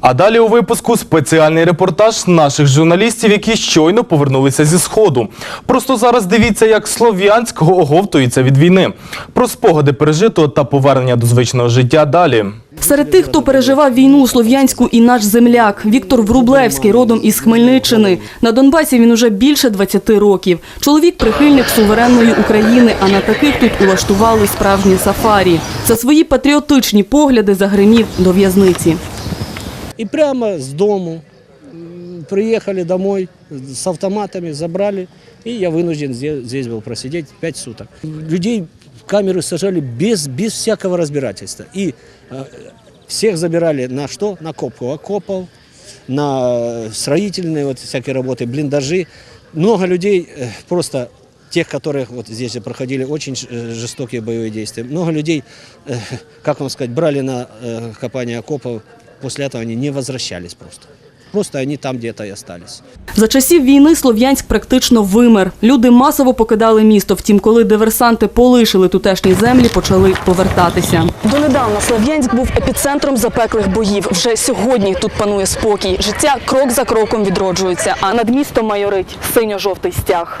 А далі у випуску спеціальний репортаж наших журналістів, які щойно повернулися зі сходу. Просто зараз дивіться, як Слов'янськ оговтується від війни. Про спогади пережитого та повернення до звичного життя далі. Серед тих, хто переживав війну у Слов'янську і наш земляк Віктор Врублевський, родом із Хмельниччини. На Донбасі він уже більше 20 років. Чоловік прихильник суверенної України, а на таких тут улаштували справжнє сафарі. За свої патріотичні погляди загримів до в'язниці. И прямо с дому приехали домой с автоматами, забрали, и я вынужден здесь, был просидеть 5 суток. Людей в камеры сажали без, без всякого разбирательства. И э, всех забирали на что? На копку окопов, на строительные вот всякие работы, блиндажи. Много людей э, просто тех, которых вот здесь проходили очень э, жестокие боевые действия. Много людей, э, как вам сказать, брали на э, копание окопов, после этого они не возвращались просто. Просто они там где-то и остались. За часів війни Слов'янськ практично вимер. Люди масово покидали місто. Втім, коли диверсанти полишили тутешні землі, почали повертатися. Донедавна Слов'янськ був епіцентром запеклих боїв. Вже сьогодні тут панує спокій. Життя крок за кроком відроджується, а над містом майорить синьо-жовтий стяг.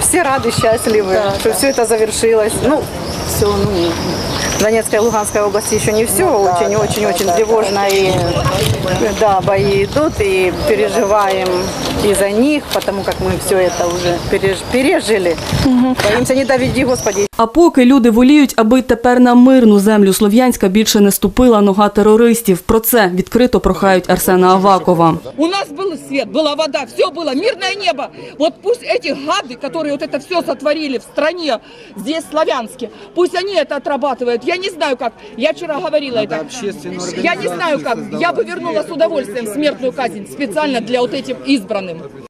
Все рады, счастливы, что все это завершилось. Ну, все, ну, Донецкая и Луганская области еще не все, очень-очень-очень тревожно. И, да, бои идут, и переживаем и за них, потому как мы все это уже переж- пережили. Боимся, не доведи, Господи, А поки люди воліють, аби тепер на мирну землю Слов'янська більше не ступила нога терористів. Про це відкрито прохають Арсена Авакова. У нас был свет, была вода, все было, мирное небо. Вот пусть эти гады, которые вот это все сотворили в стране, здесь, в Славянске, пусть они это отрабатывают. Я не знаю как. Я вчера говорила это. Я не знаю как. Я бы вернула с удовольствием смертную казнь специально для вот этим избранным.